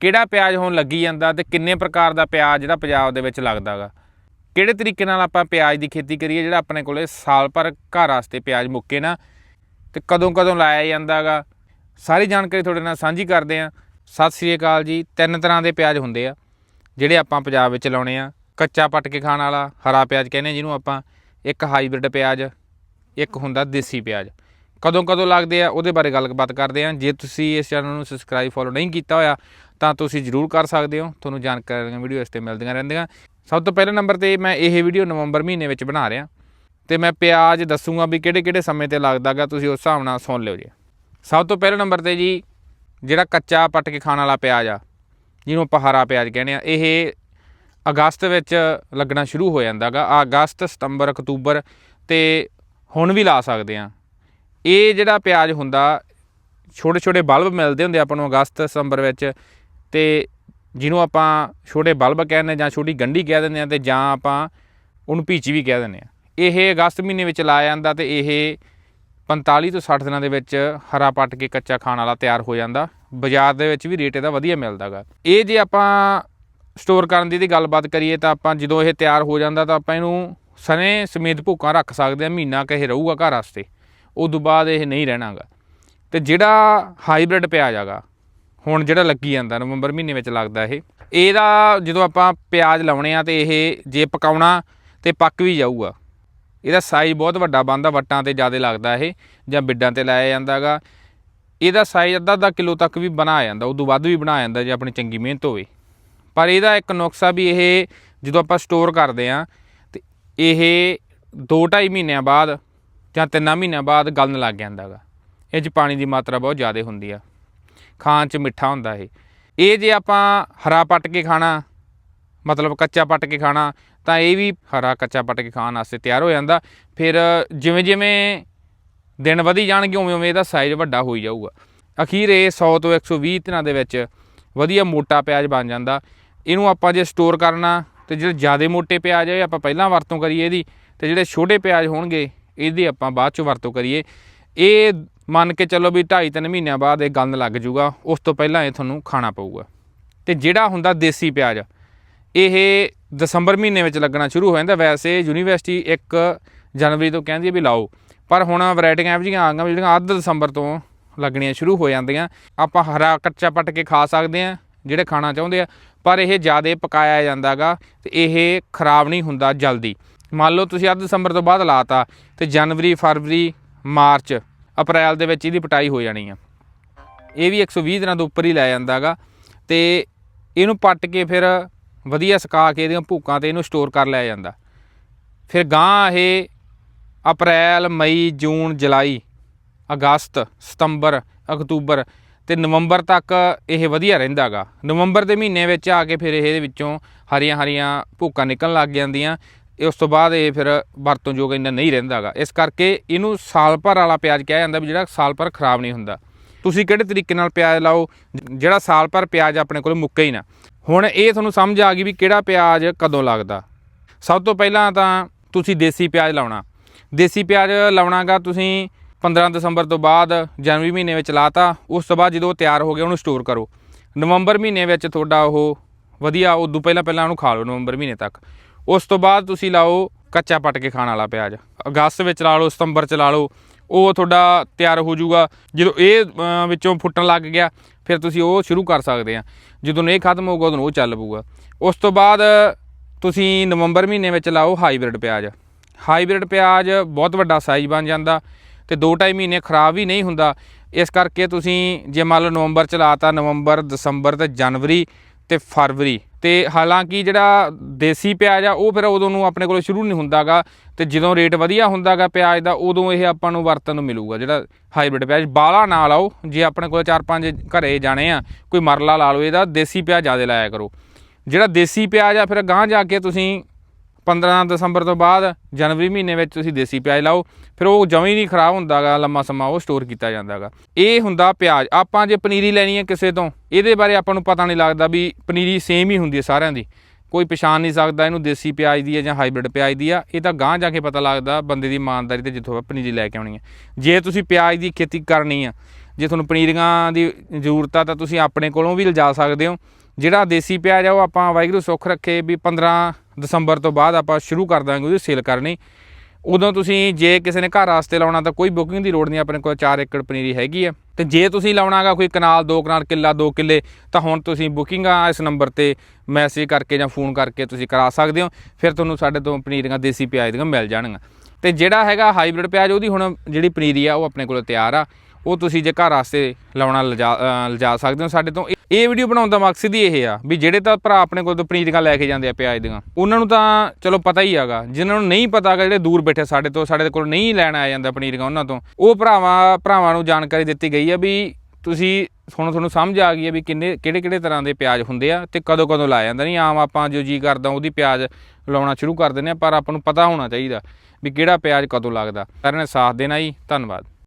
ਕਿਹੜਾ ਪਿਆਜ਼ ਹੁਣ ਲੱਗੀ ਜਾਂਦਾ ਤੇ ਕਿੰਨੇ ਪ੍ਰਕਾਰ ਦਾ ਪਿਆਜ਼ ਜਿਹੜਾ ਪੰਜਾਬ ਦੇ ਵਿੱਚ ਲੱਗਦਾਗਾ ਕਿਹੜੇ ਤਰੀਕੇ ਨਾਲ ਆਪਾਂ ਪਿਆਜ਼ ਦੀ ਖੇਤੀ ਕਰੀਏ ਜਿਹੜਾ ਆਪਣੇ ਕੋਲੇ ਸਾਲ ਭਰ ਘਰ ਵਾਸਤੇ ਪਿਆਜ਼ ਮੁੱਕੇ ਨਾ ਤੇ ਕਦੋਂ ਕਦੋਂ ਲਾਇਆ ਜਾਂਦਾਗਾ ਸਾਰੀ ਜਾਣਕਾਰੀ ਤੁਹਾਡੇ ਨਾਲ ਸਾਂਝੀ ਕਰਦੇ ਆ। ਸਤਿ ਸ੍ਰੀ ਅਕਾਲ ਜੀ। ਤਿੰਨ ਤਰ੍ਹਾਂ ਦੇ ਪਿਆਜ਼ ਹੁੰਦੇ ਆ, ਜਿਹੜੇ ਆਪਾਂ ਪੰਜਾਬ ਵਿੱਚ ਲਾਉਣੇ ਆ। ਕੱਚਾ ਪੱਟ ਕੇ ਖਾਣ ਵਾਲਾ ਹਰਾ ਪਿਆਜ਼ ਕਹਿੰਦੇ ਜਿਹਨੂੰ ਆਪਾਂ। ਇੱਕ ਹਾਈਬ੍ਰਿਡ ਪਿਆਜ਼, ਇੱਕ ਹੁੰਦਾ ਦੇਸੀ ਪਿਆਜ਼। ਕਦੋਂ ਕਦੋਂ ਲੱਗਦੇ ਆ, ਉਹਦੇ ਬਾਰੇ ਗੱਲਬਾਤ ਕਰਦੇ ਆ। ਜੇ ਤੁਸੀਂ ਇਸ ਚੈਨਲ ਨੂੰ ਸਬਸਕ੍ਰਾਈਬ ਫੋਲੋ ਨਹੀਂ ਕੀਤਾ ਹੋਇਆ, ਤਾਂ ਤੁਸੀਂ ਜਰੂਰ ਕਰ ਸਕਦੇ ਹੋ। ਤੁਹਾਨੂੰ ਜਾਣਕਾਰੀਆਂ ਵੀਡੀਓ ਇਸ ਤੇ ਮਿਲਦੀਆਂ ਰਹਿੰਦੀਆਂ। ਸਭ ਤੋਂ ਪਹਿਲੇ ਨੰਬਰ ਤੇ ਮੈਂ ਇਹ ਵੀਡੀਓ ਨਵੰਬਰ ਮਹੀਨੇ ਵਿੱਚ ਬਣਾ ਰਿਹਾ। ਤੇ ਮੈਂ ਪਿਆਜ਼ ਦੱਸੂਗਾ ਵੀ ਕਿਹੜੇ ਕਿਹੜੇ ਸਮੇਂ ਤੇ ਲੱਗਦਾਗਾ, ਤੁਸੀਂ ਉਸ ਹਿਸਾਬ ਨਾਲ ਸੁਣ ਲਿਓ ਜੀ। ਸਭ ਤੋਂ ਪਹਿਲੇ ਨੰਬਰ ਤੇ ਜੀ, ਜਿਹੜਾ ਕੱਚਾ ਪੱਟ ਕੇ ਖਾਣ ਵਾਲਾ ਪਿਆਜ਼ ਆ, ਜਿਹਨੂੰ ਆਪਾਂ ਹਰਾ ਪਿਆਜ਼ ਕਹਿੰਦੇ ਆ, ਇਹ ਅਗਸਤ ਵਿੱਚ ਲੱਗਣਾ ਸ਼ੁਰੂ ਹੋ ਜਾਂਦਾਗਾ। ਆ ਅਗਸਤ, ਸਤੰਬਰ, ਅਕਤੂਬਰ ਤੇ ਹੁਣ ਵੀ ਲਾ ਸਕਦੇ ਆ। ਇਹ ਜਿਹੜਾ ਪਿਆਜ਼ ਹੁੰਦਾ, ਛੋਟੇ ਛੋਟੇ ਬਲਬ ਮਿਲਦੇ ਹੁੰਦੇ ਆਪਾਂ ਨੂੰ ਅਗਸਤ, ਸਤੰਬਰ ਵਿੱਚ, ਤੇ ਜਿਹਨੂੰ ਆਪਾਂ ਛੋਟੇ ਬਲਬ ਕਹਿੰਦੇ ਜਾਂ ਛੋਟੀ ਗੰਢੀ ਕਹਿ ਦਿੰਦੇ ਆ ਤੇ ਜਾਂ ਆਪਾਂ ਉਹਨੂੰ ਭੀਚੀ ਵੀ ਕਹਿ ਦਿੰਦੇ ਆ। ਇਹ ਅਗਸਤ ਮਹੀਨੇ ਵਿੱਚ ਲਾਇਆ ਜਾਂਦਾ ਤੇ ਇਹ 45 ਤੋਂ 60 ਦਿਨਾਂ ਦੇ ਵਿੱਚ ਹਰਾ ਪੱਟ ਕੇ ਕੱਚਾ ਖਾਣ ਵਾਲਾ ਤਿਆਰ ਹੋ ਜਾਂਦਾ। ਬਾਜ਼ਾਰ ਦੇ ਵਿੱਚ ਵੀ ਰੇਟ ਇਹਦਾ ਵਧੀਆ ਮਿਲਦਾਗਾ ਇਹ ਜੇ ਆਪਾਂ ਸਟੋਰ ਕਰਨ ਦੀ ਦੀ ਗੱਲਬਾਤ ਕਰੀਏ ਤਾਂ ਆਪਾਂ ਜਦੋਂ ਇਹ ਤਿਆਰ ਹੋ ਜਾਂਦਾ ਤਾਂ ਆਪਾਂ ਇਹਨੂੰ ਸਨੇ ਸਮੇਤ ਭੁੱਕਾਂ ਰੱਖ ਸਕਦੇ ਆ, ਮਹੀਨਾ ਕਹੇ ਰਹੂਗਾ ਘਰ ਵਾਸਤੇ। ਉਸ ਤੋਂ ਬਾਅਦ ਇਹ ਨਹੀਂ ਰਹਿਣਾਗਾ। ਤੇ ਜਿਹੜਾ ਹਾਈਬ੍ਰਿਡ ਪਿਆਜ਼ ਹੈਗਾ ਹੁਣ ਜਿਹੜਾ ਲੱਗੀ ਜਾਂਦਾ, ਨਵੰਬਰ ਮਹੀਨੇ ਵਿੱਚ ਲੱਗਦਾ ਇਹ, ਇਹਦਾ ਜਦੋਂ ਆਪਾਂ ਪਿਆਜ਼ ਲਾਉਣੇ ਆ ਤੇ ਇਹ ਜੇ ਪਕਾਉਣਾ ਤੇ ਪੱਕ ਵੀ ਜਾਊਗਾ। ਇਹਦਾ ਸਾਈਜ਼ ਬਹੁਤ ਵੱਡਾ ਬਣਦਾ, ਵੱਟਾਂ ਤੇ ਜ਼ਿਆਦਾ ਲੱਗਦਾ ਇਹ, ਜਾਂ ਬਿੱਡਾਂ ਤੇ ਲਾਇਆ ਜਾਂਦਾਗਾ। ਇਹਦਾ ਸਾਈਜ਼ ਅੱਧਾ ਅੱਧਾ ਕਿਲੋ ਤੱਕ ਵੀ ਬਣਾ ਜਾਂਦਾ ਉਦੋਂ ਵੱਧ ਵੀ ਬਣਾ ਜਾਂਦਾ ਜੇ ਆਪਣੀ ਚੰਗੀ ਮਿਹਨਤ ਹੋਵੇ। ਪਰ ਇਹਦਾ ਇੱਕ ਨੁਕਸਾ ਵੀ ਇਹ ਜਦੋਂ ਆਪਾਂ ਸਟੋਰ ਕਰਦੇ ਆ, ਤੇ ਇਹ 2-2.5 ਮਹੀਨਿਆਂ ਬਾਅਦ ਜਾਂ ਤਿੰਨਾਂ ਮਹੀਨਿਆਂ ਬਾਅਦ ਗਲਣ ਲੱਗ ਜਾਂਦਾਗਾ ਇਹ 'ਚ ਪਾਣੀ ਦੀ ਮਾਤਰਾ ਬਹੁਤ ਜ਼ਿਆਦਾ ਹੁੰਦੀ ਆ। ਖਾਣ 'ਚ ਮਿੱਠਾ ਹੁੰਦਾ ਇਹ। ਇਹ ਜੇ ਆਪਾਂ ਹਰਾ ਪੱਟ ਕੇ ਖਾਣਾ, ਮਤਲਬ ਕੱਚਾ ਪੱਟ ਕੇ ਖਾਣਾ, ਤਾਂ ਇਹ ਵੀ ਹਰਾ ਕੱਚਾ ਪੱਟ ਕੇ ਖਾਣ ਵਾਸਤੇ ਤਿਆਰ ਹੋ ਜਾਂਦਾ। ਫਿਰ ਜਿਵੇਂ ਜਿਵੇਂ ਦਿਨ ਵਧੀ ਜਾਣਗੇ ਉਵੇਂ ਉਵੇਂ ਇਹਦਾ ਸਾਈਜ਼ ਵੱਡਾ ਹੋਈ ਜਾਊਗਾ। ਅਖੀਰ ਇਹ 100 ਤੋਂ 120 ਦਿਨਾਂ ਦੇ ਵਿੱਚ ਵਧੀਆ ਮੋਟਾ ਪਿਆਜ਼ ਬਣ ਜਾਂਦਾ। ਇਹਨੂੰ ਆਪਾਂ ਜੇ ਸਟੋਰ ਕਰਨਾ, ਤੇ ਜਿਹੜੇ ਜ਼ਿਆਦਾ ਮੋਟੇ ਪਿਆਜ਼ ਹੈ ਆਪਾਂ ਪਹਿਲਾਂ ਵਰਤੋਂ ਕਰੀਏ ਇਹਦੀ, ਤੇ ਜਿਹੜੇ ਛੋਟੇ ਪਿਆਜ਼ ਹੋਣਗੇ ਇਹਦੀ ਆਪਾਂ ਬਾਅਦ ਚ ਵਰਤੋਂ ਕਰੀਏ। ਇਹ ਮੰਨ ਕੇ ਚੱਲੋ ਵੀ 2.5 3 ਮਹੀਨਿਆਂ ਬਾਅਦ ਇਹ ਗੰਦ ਲੱਗ ਜਾਊਗਾ ਉਸ ਤੋਂ ਪਹਿਲਾਂ ਇਹ ਤੁਹਾਨੂੰ ਖਾਣਾ ਪਊਗਾ। ਤੇ ਜਿਹੜਾ ਹੁੰਦਾ ਦੇਸੀ ਪਿਆਜ਼, ਇਹ ਦਸੰਬਰ ਮਹੀਨੇ ਵਿੱਚ ਲੱਗਣਾ ਸ਼ੁਰੂ ਹੋ ਜਾਂਦਾ। ਵੈਸੇ ਯੂਨੀਵਰਸਿਟੀ 1 ਜਨਵਰੀ ਤੋਂ ਕਹਿੰਦੀ ਹੈ ਵੀ ਲਾਓ, ਪਰ ਹੁਣ ਵੈਰਾਈਟੀਆਂ ਇਹੋ ਜਿਹੀਆਂ ਆ ਗਈਆਂ ਜਿਹੜੀਆਂ ਅੱਧ ਦਸੰਬਰ ਤੋਂ ਲੱਗਣੀਆਂ ਸ਼ੁਰੂ ਹੋ ਜਾਂਦੀਆਂ। ਆਪਾਂ ਹਰਾ ਕੱਚਾ ਪੱਟ ਕੇ ਖਾ ਸਕਦੇ ਆ ਜਿਹੜੇ ਖਾਣਾ ਚਾਹੁੰਦੇ ਆ, ਪਰ ਇਹ ਜ਼ਿਆਦਾ ਪਕਾਇਆ ਜਾਂਦਾਗਾ ਤੇ ਇਹ ਖਰਾਬ ਨਹੀਂ ਹੁੰਦਾ ਜਲਦੀ। ਮੰਨ ਲਓ ਤੁਸੀਂ ਅੱਧ ਦਸੰਬਰ ਤੋਂ ਬਾਅਦ ਲਾਤਾ ਤੇ ਜਨਵਰੀ, ਫਰਵਰੀ, ਮਾਰਚ, ਅਪ੍ਰੈਲ ਦੇ ਵਿੱਚ ਇਹਦੀ ਪਟਾਈ ਹੋ ਜਾਣੀ ਆ। ਇਹ ਵੀ 120 ਦਿਨਾਂ ਤੋਂ ਉੱਪਰ ਹੀ ਲੈ ਜਾਂਦਾਗਾ ਤੇ ਇਹਨੂੰ ਪੱਟ ਕੇ ਫਿਰ ਵਧੀਆ ਸੁਕਾ ਕੇ ਇਹਦੀਆਂ ਭੂਕਾਂ ਤੇ ਇਹਨੂੰ ਸਟੋਰ ਕਰ ਲਿਆ ਜਾਂਦਾ। ਫਿਰ ਗਾਂ ਇਹ ਅਪ੍ਰੈਲ, ਮਈ, ਜੂਨ, ਜੁਲਾਈ, ਅਗਸਤ, ਸਤੰਬਰ, ਅਕਤੂਬਰ ਤੇ ਨਵੰਬਰ ਤੱਕ ਇਹ ਵਧੀਆ ਰਹਿੰਦਾਗਾ ਨਵੰਬਰ ਦੇ ਮਹੀਨੇ ਵਿੱਚ ਆ ਕੇ ਫਿਰ ਇਹਦੇ ਵਿੱਚੋਂ ਹਰੀਆਂ ਹਰੀਆਂ ਭੂਕਾਂ ਨਿਕਲਣ ਲੱਗ ਜਾਂਦੀਆਂ ਇਹ ਉਸ ਤੋਂ ਬਾਅਦ ਇਹ ਫਿਰ ਵਰਤੋਂਯੋਗ ਇੰਨਾ ਨਹੀਂ ਰਹਿੰਦਾਗਾ ਇਸ ਕਰਕੇ ਇਹਨੂੰ ਸਾਲ ਭਰ ਵਾਲਾ ਪਿਆਜ਼ ਕਿਹਾ ਜਾਂਦਾ ਵੀ ਜਿਹੜਾ ਸਾਲ ਭਰ ਖਰਾਬ ਨਹੀਂ ਹੁੰਦਾ। ਤੁਸੀਂ ਕਿਹੜੇ ਤਰੀਕੇ ਨਾਲ ਪਿਆਜ਼ ਲਾਓ? ਜਿਹੜਾ ਸਾਲ ਭਰ ਪਿਆਜ਼ ਆਪਣੇ ਕੋਲ ਮੁੱਕੇ ਹੀ ਨਾ। ਹੁਣ ਇਹ ਤੁਹਾਨੂੰ ਸਮਝ ਆ ਗਈ ਵੀ ਕਿਹੜਾ ਪਿਆਜ਼ ਕਦੋਂ ਲੱਗਦਾ। ਸਭ ਤੋਂ ਪਹਿਲਾਂ ਤਾਂ ਤੁਸੀਂ ਦੇਸੀ ਪਿਆਜ਼ ਲਾਉਣਾ। ਦੇਸੀ ਪਿਆਜ਼ ਲਾਉਣਾਗਾ ਤੁਸੀਂ 15 ਦਸੰਬਰ ਤੋਂ ਬਾਅਦ, ਜਨਵਰੀ ਮਹੀਨੇ ਵਿੱਚ ਲਾਤਾ। ਉਸ ਤੋਂ ਬਾਅਦ ਜਦੋਂ ਉਹ ਤਿਆਰ ਹੋ ਗਿਆ, ਉਹਨੂੰ ਸਟੋਰ ਕਰੋ। ਨਵੰਬਰ ਮਹੀਨੇ ਵਿੱਚ ਤੁਹਾਡਾ ਉਹ ਵਧੀਆ, ਉਦੋਂ ਪਹਿਲਾਂ ਪਹਿਲਾਂ ਉਹਨੂੰ ਖਾ ਲਓ, ਨਵੰਬਰ ਮਹੀਨੇ ਤੱਕ। ਉਸ ਤੋਂ ਬਾਅਦ ਤੁਸੀਂ ਲਾਓ ਕੱਚਾ ਪੱਟ ਕੇ ਖਾਣ ਵਾਲਾ ਪਿਆਜ਼। ਅਗਸਤ ਵਿੱਚ ਲਾ ਲਓ, ਸਤੰਬਰ ਚ ਲਾ ਲਓ। ਉਹ ਤੁਹਾਡਾ ਤਿਆਰ ਹੋ ਜਾਊਗਾ। ਜਦੋਂ ਇਹ ਵਿੱਚੋਂ ਫੁੱਟਣ ਲੱਗ ਗਿਆ, ਫਿਰ ਤੁਸੀਂ ਉਹ ਸ਼ੁਰੂ ਕਰ ਸਕਦੇ ਆ। ਜਦੋਂ ਇਹ ਖਤਮ ਹੋਊਗਾ, ਉਦੋਂ ਉਹ ਚੱਲ ਪਊਗਾ। ਉਸ ਤੋਂ ਬਾਅਦ ਤੁਸੀਂ ਨਵੰਬਰ ਮਹੀਨੇ ਵਿੱਚ ਲਾਓ ਹਾਈਬ੍ਰਿਡ ਪਿਆਜ਼। ਹਾਈਬ੍ਰਿਡ ਪਿਆਜ਼ ਬਹੁਤ ਵੱਡਾ ਸਾਈਜ਼ ਬਣ ਜਾਂਦਾ ਤੇ 2-2.5 ਮਹੀਨੇ ਖਰਾਬ ਵੀ ਨਹੀਂ ਹੁੰਦਾ। ਇਸ ਕਰਕੇ ਤੁਸੀਂ ਜੇ ਮੰਨ ਲਓ ਨਵੰਬਰ ਚ ਲਾਤਾ, ਨਵੰਬਰ, ਦਸੰਬਰ ਤੇ ਜਨਵਰੀ ਤੇ ਫਰਵਰੀ। ਤੇ ਹਾਲਾਂਕਿ ਜਿਹੜਾ ਦੇਸੀ ਪਿਆਜ਼ ਆ, ਉਹ ਫਿਰ ਉਦੋਂ ਨੂੰ ਆਪਣੇ ਕੋਲ ਸ਼ੁਰੂ ਨਹੀਂ ਹੁੰਦਾਗਾ ਤੇ ਜਦੋਂ ਰੇਟ ਵਧੀਆ ਹੁੰਦਾਗਾ ਪਿਆਜ਼ ਦਾ, ਉਦੋਂ ਇਹ ਆਪਾਂ ਨੂੰ ਵਰਤਨ ਨੂੰ ਮਿਲੂਗਾ। ਜਿਹੜਾ ਹਾਈਬ੍ਰਿਡ ਪਿਆਜ਼, ਬਾਲਾ ਨਾ ਲਾਓ, ਜੇ ਆਪਣੇ ਕੋਲ 4-5 ਘਰੇ ਜਾਣੇ ਆ, ਕੋਈ ਮਰਲਾ ਲਾ ਲਓ, ਇਹਦਾ ਦੇਸੀ ਪਿਆਜ਼ ਜ਼ਿਆਦਾ ਲਾਇਆ ਕਰੋ। ਜਿਹੜਾ ਦੇਸੀ ਪਿਆਜ਼ ਆ, ਫਿਰ ਗਾਂਹ ਜਾ ਕੇ ਤੁਸੀਂ 15 ਦਸੰਬਰ ਤੋਂ ਬਾਅਦ ਜਨਵਰੀ ਮਹੀਨੇ ਵਿੱਚ ਤੁਸੀਂ ਦੇਸੀ ਪਿਆਜ਼ ਲਾਓ, ਫਿਰ ਉਹ ਜਮਾਂ ਨਹੀਂ ਖਰਾਬ ਹੁੰਦਾਗਾ, ਲੰਮਾ ਸਮਾਂ ਉਹ ਸਟੋਰ ਕੀਤਾ ਜਾਂਦਾਗਾ। ਇਹ ਹੁੰਦਾ ਪਿਆਜ਼। ਆਪਾਂ ਜੇ ਪਨੀਰੀ ਲੈਣੀ ਹੈ ਕਿਸੇ ਤੋਂ, ਇਹਦੇ ਬਾਰੇ ਆਪਾਂ ਨੂੰ ਪਤਾ ਨਹੀਂ ਲੱਗਦਾ ਵੀ ਪਨੀਰੀ ਸੇਮ ਹੀ ਹੁੰਦੀ ਹੈ ਸਾਰਿਆਂ ਦੀ। ਕੋਈ ਪਛਾਣ ਨਹੀਂ ਸਕਦਾ, ਇਹਨੂੰ ਦੇਸੀ ਪਿਆਜ਼ ਦੀ ਹੈ ਜਾਂ ਹਾਈਬ੍ਰਿਡ ਪਿਆਜ਼ ਦੀ ਆ, ਇਹ ਤਾਂ ਗਾਂਹ ਜਾ ਕੇ ਪਤਾ ਲੱਗਦਾ ਬੰਦੇ ਦੀ ਇਮਾਨਦਾਰੀ ਤੇ ਜਿੱਥੋਂ ਆਪਾਂ ਪਨੀਰੀ ਲੈ ਕੇ ਆਉਣੀ ਹੈ। ਜੇ ਤੁਸੀਂ ਪਿਆਜ਼ ਦੀ ਖੇਤੀ ਕਰਨੀ ਆ, ਜੇ ਤੁਹਾਨੂੰ ਪਨੀਰੀਆਂ ਦੀ ਜ਼ਰੂਰਤ ਆ, ਤਾਂ ਤੁਸੀਂ ਆਪਣੇ ਕੋਲੋਂ ਵੀ ਲਿਜਾ ਸਕਦੇ ਹੋ। ਜਿਹੜਾ ਦੇਸੀ ਪਿਆਜ਼ ਆ, ਉਹ ਆਪਾਂ ਵਾਹਿਗੁਰੂ ਸੁੱਖ ਰੱਖੇ ਵੀ 15 ਦਸੰਬਰ ਤੋਂ ਬਾਅਦ ਆਪਾਂ ਸ਼ੁਰੂ ਕਰ ਦਾਂਗੇ ਉਹਦੀ ਸੇਲ ਕਰਨੀ। ਉਦੋਂ ਤੁਸੀਂ ਜੇ ਕਿਸੇ ਨੇ ਘਰ ਵਾਸਤੇ ਲਾਉਣਾ ਤਾਂ ਕੋਈ ਬੁਕਿੰਗ ਦੀ ਲੋੜ ਨਹੀਂ, ਆਪਣੇ ਕੋਲ 4 ਏਕੜ ਪਨੀਰੀ ਹੈਗੀ ਆ। ਤੇ ਜੇ ਤੁਸੀਂ ਲਾਉਣਾਗਾ ਕੋਈ ਕਨਾਲ, ਦੋ ਕਨਾਲ, ਕਿੱਲਾ, ਦੋ ਕਿੱਲੇ, ਤਾਂ ਹੁਣ ਤੁਸੀਂ ਬੁਕਿੰਗਾਂ ਇਸ ਨੰਬਰ ਤੇ ਮੈਸੇਜ ਕਰਕੇ ਜਾਂ ਫੋਨ ਕਰਕੇ ਤੁਸੀਂ ਕਰਾ ਸਕਦੇ ਹੋ। ਫਿਰ ਤੁਹਾਨੂੰ ਸਾਡੇ ਤੋਂ ਪਨੀਰੀਆਂ ਦੇਸੀ ਪਿਆਜ਼ ਦੀਆਂ ਮਿਲ ਜਾਣਗੀਆਂ। ਤੇ ਜਿਹੜਾ ਹੈਗਾ ਹਾਈਬ੍ਰਿਡ ਪਿਆਜ਼, ਉਹਦੀ ਹੁਣ ਜਿਹੜੀ ਪਨੀਰੀ ਆ, ਉਹ ਆਪਣੇ ਕੋਲ ਤਿਆਰ ਆ। ਉਹ ਤੁਸੀਂ ਜੇ ਘਰ ਵਾਸਤੇ ਲਾਉਣਾ, ਲਿਜਾ ਲਿਜਾ ਸਕਦੇ ਹੋ ਸਾਡੇ ਤੋਂ ਇਹ- ਵੀਡੀਓ ਬਣਾਉਣ ਦਾ ਮਕਸਦ ਹੀ ਇਹ ਆ ਵੀ ਜਿਹੜੇ ਤਾਂ ਭਰਾ ਆਪਣੇ ਕੋਲ ਤੋਂ ਪਨੀਰੀਆਂ ਲੈ ਕੇ ਜਾਂਦੇ ਆ ਪਿਆਜ਼ ਦੀਆਂ, ਉਹਨਾਂ ਨੂੰ ਤਾਂ ਚਲੋ ਪਤਾ ਹੀ ਹੈਗਾ, ਜਿਨ੍ਹਾਂ ਨੂੰ ਨਹੀਂ ਪਤਾਗਾ ਜਿਹੜੇ ਦੂਰ ਬੈਠੇ ਸਾਡੇ ਤੋਂ, ਸਾਡੇ ਕੋਲ ਨਹੀਂ ਲੈਣ ਆ ਜਾਂਦਾ ਪਨੀਰੀਆਂ ਉਹਨਾਂ ਤੋਂ, ਉਹ ਭਰਾਵਾਂ ਭਰਾਵਾਂ ਨੂੰ ਜਾਣਕਾਰੀ ਦਿੱਤੀ ਗਈ ਆ ਵੀ ਤੁਸੀਂ ਹੁਣ ਤੁਹਾਨੂੰ ਸਮਝ ਆ ਗਈ ਹੈ ਵੀ ਕਿੰਨੇ, ਕਿਹੜੇ ਕਿਹੜੇ ਤਰ੍ਹਾਂ ਦੇ ਪਿਆਜ਼ ਹੁੰਦੇ ਆ ਤੇ ਕਦੋਂ ਕਦੋਂ ਲਾਇਆ ਜਾਂਦਾ ਨਹੀਂ ਆਮ ਆਪਾਂ ਜੋ ਜੀ ਕਰਦਾ ਉਹਦੀ ਪਿਆਜ਼ ਲਾਉਣਾ ਸ਼ੁਰੂ ਕਰ ਦਿੰਦੇ ਆ, ਪਰ ਆਪਾਂ ਨੂੰ ਪਤਾ ਹੋਣਾ ਚਾਹੀਦਾ ਵੀ ਕਿਹੜਾ ਪਿਆਜ਼ ਕਦੋਂ ਲੱਗਦਾ। ਸਾਰਿਆਂ ਨੇ ਸਾਥ ਦੇਣਾ ਜੀ, ਧੰਨਵਾਦ।